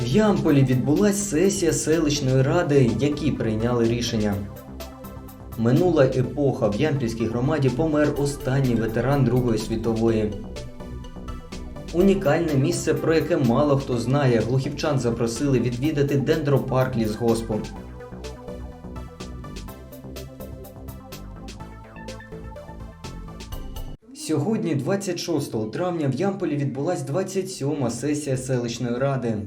В Ямполі відбулася сесія селищної ради, які прийняли рішення. Минула епоха в Ямпільській громаді помер останній ветеран Другої світової. Унікальне місце, про яке мало хто знає, глухівчан запросили відвідати дендропарк лісгоспу. Сьогодні, 26 травня, в Ямполі відбулась 27-ма сесія селищної ради.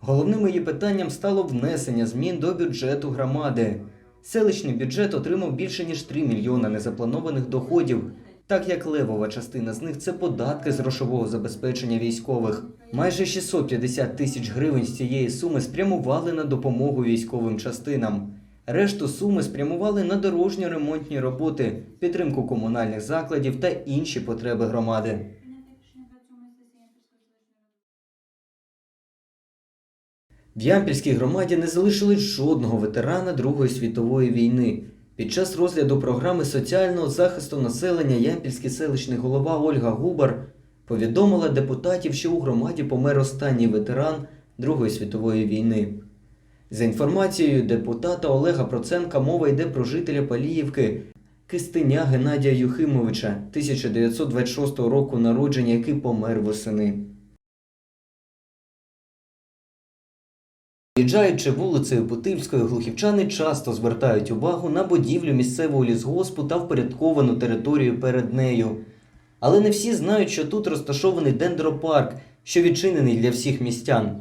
Головним її питанням стало внесення змін до бюджету громади. Селищний бюджет отримав більше ніж 3 мільйона незапланованих доходів, так як левова частина з них це податки з грошового забезпечення військових. Майже 650 тисяч гривень з цієї суми спрямували на допомогу військовим частинам. Решту суми спрямували на дорожньо-ремонтні роботи, підтримку комунальних закладів та інші потреби громади. В Ямпільській громаді не залишилось жодного ветерана Другої світової війни. Під час розгляду програми соціального захисту населення Ямпільський селищний голова Ольга Губар повідомила депутатів, що у громаді помер останній ветеран Другої світової війни. За інформацією депутата Олега Проценка, мова йде про жителя Паліївки Кистеня Геннадія Юхимовича 1926 року народження, який помер восени. Їжджаючи вулицею Путильською, глухівчани часто звертають увагу на будівлю місцевого лісгоспу та впорядковану територію перед нею. Але не всі знають, що тут розташований дендропарк, що відчинений для всіх містян.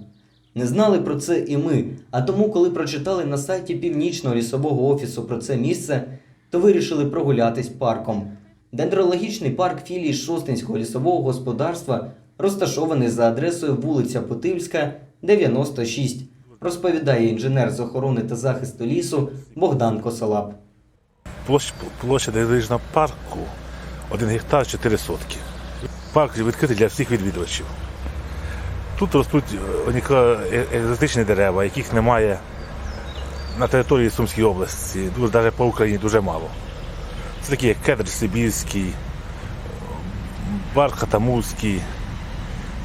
Не знали про це і ми, а тому, коли прочитали на сайті Північного лісового офісу про це місце, то вирішили прогулятись парком. Дендрологічний парк філії Шостинського лісового господарства розташований за адресою вулиця Путильська, 96, розповідає інженер з охорони та захисту лісу Богдан Косолап. Площа, площа дорожнього парку 1 гектар 4 сотки. Парк відкритий для всіх відвідувачів. Тут ростуть е, е- екзотичні дерева, яких немає на території Сумської області, дуже, навіть по Україні дуже мало. Це такі як кедр Сибірський, барк Хатамузький,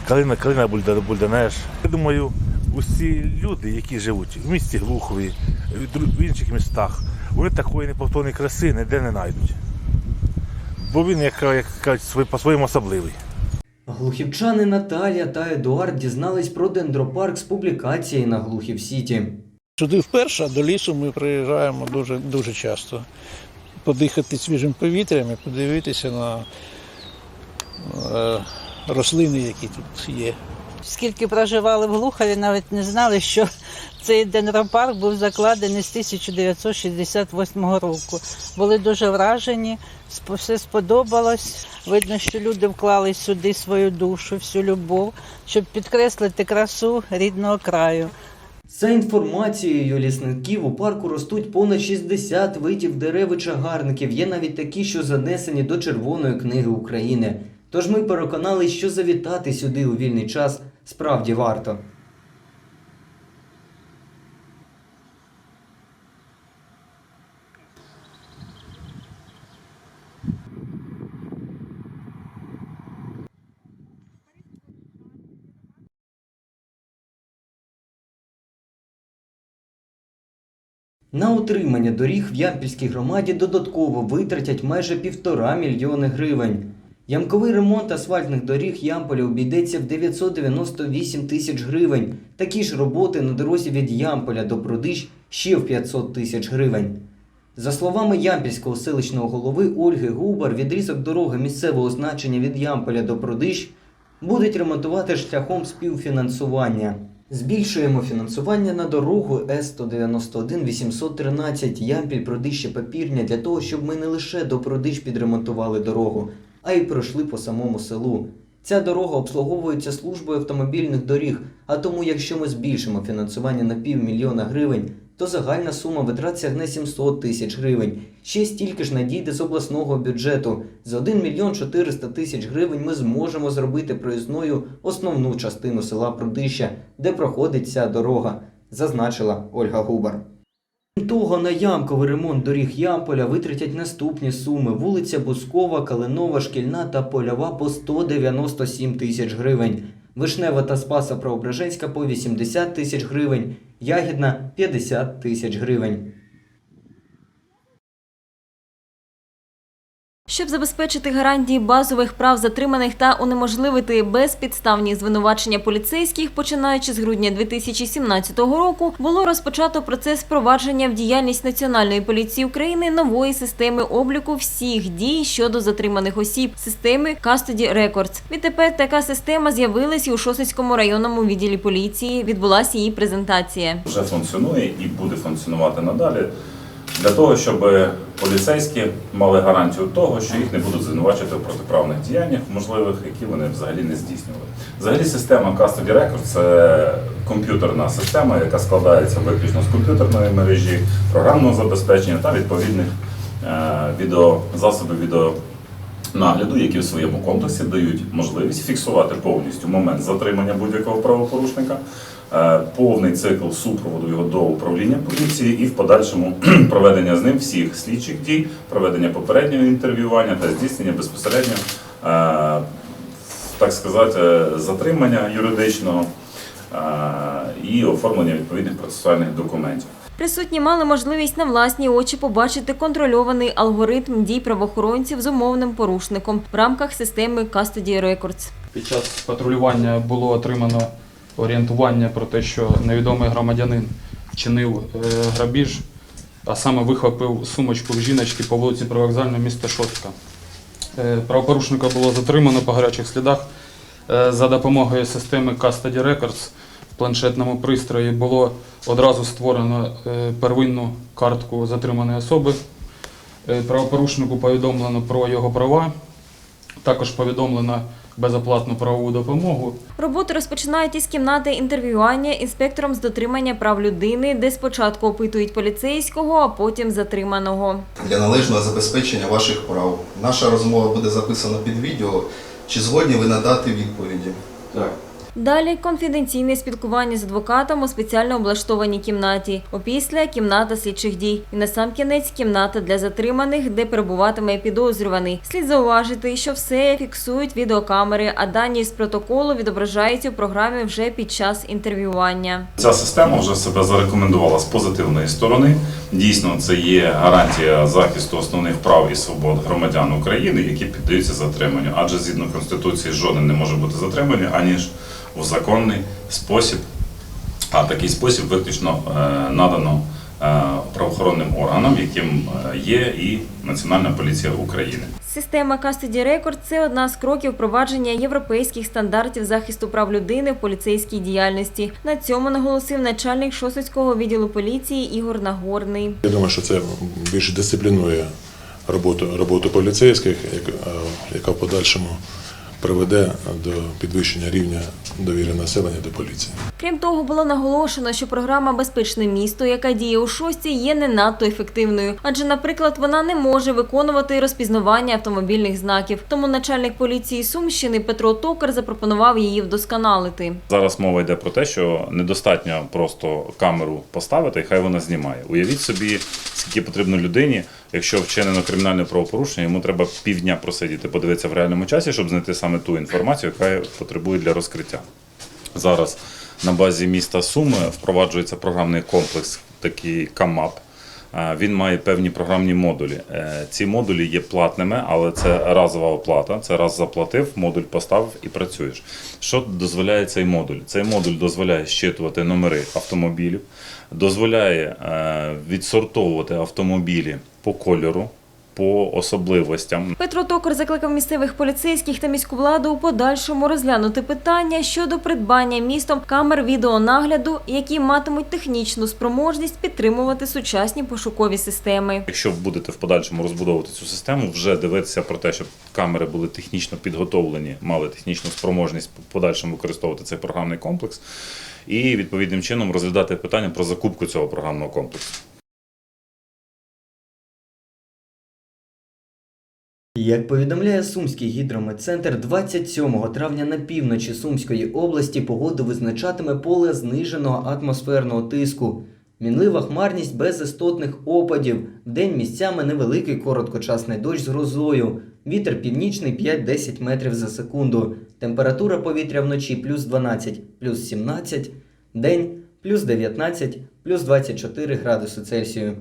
калина, калина Бульданеш. Я думаю, усі люди, які живуть в місті Глухові, в інших містах, вони такої неповторної краси ніде не знайдуть. Бо він, як, як кажуть, по-своєму особливий. Глухівчани Наталія та Едуард дізнались про дендропарк з публікації на Глухів Сіті. Сюди вперше, а до лісу ми приїжджаємо дуже, дуже часто. Подихати свіжим повітрям і подивитися на е, рослини, які тут є. Скільки проживали в Глухові, навіть не знали, що цей дендропарк був закладений з 1968 року. Були дуже вражені, все сподобалось. Видно, що люди вклали сюди свою душу, всю любов, щоб підкреслити красу рідного краю. За інформацією лісників, у парку ростуть понад 60 видів дерев і чагарників. Є навіть такі, що занесені до Червоної книги України. Тож ми переконались, що завітати сюди у вільний час справді варто. На утримання доріг в Ямпільській громаді додатково витратять майже півтора мільйони гривень. Ямковий ремонт асфальтних доріг Ямполя обійдеться в 998 тисяч гривень. Такі ж роботи на дорозі від Ямполя до Продищ ще в 500 тисяч гривень. За словами Ямпільського селищного голови Ольги Губар, відрізок дороги місцевого значення від Ямполя до Продищ будуть ремонтувати шляхом співфінансування. Збільшуємо фінансування на дорогу С-191 813 Ямпіль Продище Папірня для того, щоб ми не лише до Продищ підремонтували дорогу, а й пройшли по самому селу. Ця дорога обслуговується службою автомобільних доріг, а тому, якщо ми збільшимо фінансування на півмільйона гривень, то загальна сума витрат сягне 700 тисяч гривень. Ще стільки ж надійде з обласного бюджету. За 1 мільйон 400 тисяч гривень ми зможемо зробити проїзною основну частину села Продища, де проходить ця дорога, зазначила Ольга Губар. Того, на ямковий ремонт доріг Ямполя витратять наступні суми: вулиця Бускова, Калинова, Шкільна та Польова по 197 тисяч гривень. Вишнева та Спаса Преображенська по 80 тисяч гривень, Ягідна 50 тисяч гривень. Щоб забезпечити гарантії базових прав затриманих та унеможливити безпідставні звинувачення поліцейських, починаючи з грудня 2017 року, було розпочато процес впровадження в діяльність Національної поліції України нової системи обліку всіх дій щодо затриманих осіб системи Custody Records. Відтепер така система з'явилась і у Шосицькому районному відділі поліції. Відбулася її презентація. вже функціонує і буде функціонувати надалі для того, щоб поліцейські мали гарантію того, що їх не будуть звинувачувати в протиправних діяннях, можливих, які вони взагалі не здійснювали. Взагалі, система Custody Record – це комп'ютерна система, яка складається виключно з комп'ютерної мережі, програмного забезпечення та відповідних е, відео, засобів відео нагляду, які в своєму комплексі дають можливість фіксувати повністю момент затримання будь-якого правопорушника, повний цикл супроводу його до управління поліції і в подальшому проведення з ним всіх слідчих дій, проведення попереднього інтерв'ювання та здійснення безпосередньо, е, так сказати, е, затримання юридичного е, і оформлення відповідних процесуальних документів. Присутні мали можливість на власні очі побачити контрольований алгоритм дій правоохоронців з умовним порушником в рамках системи Custody Records. Під час патрулювання було отримано орієнтування про те, що невідомий громадянин вчинив е, грабіж, а саме вихопив сумочку в жіночки по вулиці Привокзальна, міста Шостка. Е, Правопорушника було затримано по гарячих слідах. Е, За допомогою системи Custody Records в планшетному пристрої було одразу створено первинну картку затриманої особи. Правопорушнику повідомлено про його права. Також повідомлено безоплатну правову допомогу. Роботи розпочинають із кімнати інтерв'ювання інспектором з дотримання прав людини, де спочатку опитують поліцейського, а потім затриманого. для належного забезпечення ваших прав. Наша розмова буде записана під відео. Чи згодні ви надати відповіді? Далі конфіденційне спілкування з адвокатом у спеціально облаштованій кімнаті. Опісля кімната слідчих дій. І насамкінець кімната для затриманих, де перебуватиме підозрюваний. Слід зауважити, що все фіксують відеокамери, а дані з протоколу відображаються в програмі вже під час інтерв'ювання. Ця система вже себе зарекомендувала з позитивної сторони. Дійсно, це є гарантія захисту основних прав і свобод громадян України, які піддаються затриманню. Адже згідно Конституції жоден не може бути затриманий, аніж у законний спосіб. А такий спосіб виключно е, надано е, правоохоронним органам, яким е, є і Національна поліція України. Система Custody Record – це одна з кроків впровадження європейських стандартів захисту прав людини в поліцейській діяльності. На цьому наголосив начальник Шосицького відділу поліції Ігор Нагорний. Я думаю, що це більш дисциплінує роботу, роботу поліцейських, як- яка в подальшому приведе до підвищення рівня довіри населення до поліції. Крім того, було наголошено, що програма Безпечне місто, яка діє у шості, є не надто ефективною, адже, наприклад, вона не може виконувати розпізнавання автомобільних знаків. Тому начальник поліції Сумщини Петро Токар запропонував її вдосконалити. Зараз мова йде про те, що недостатньо просто камеру поставити, і хай вона знімає. Уявіть собі, скільки потрібно людині, якщо вчинено кримінальне правопорушення, йому треба півдня просидіти, подивитися в реальному часі, щоб знайти саме ту інформацію, яка потребує для розкриття. Зараз на базі міста Суми впроваджується програмний комплекс, такий КАМАП. Е, Він має певні програмні модулі. Е, Ці модулі є платними, але це разова оплата. Це раз заплатив, модуль поставив і працюєш. Що дозволяє цей модуль? Цей модуль дозволяє щитувати номери автомобілів, дозволяє е, відсортовувати автомобілі по кольору, по особливостям. Петро Токар закликав місцевих поліцейських та міську владу у подальшому розглянути питання щодо придбання містом камер відеонагляду, які матимуть технічну спроможність підтримувати сучасні пошукові системи. Якщо будете в подальшому розбудовувати цю систему, вже дивитися про те, щоб камери були технічно підготовлені, мали технічну спроможність в подальшому використовувати цей програмний комплекс, і відповідним чином розглядати питання про закупку цього програмного комплексу. Як повідомляє Сумський гідрометцентр, 27 травня на півночі Сумської області погоду визначатиме поле зниженого атмосферного тиску. Мінлива хмарність без істотних опадів. Вдень місцями невеликий короткочасний дощ з грозою. Вітер північний 5-10 метрів за секунду. Температура повітря вночі плюс 12, плюс 17, день плюс 19, плюс 24 градуси Цельсію.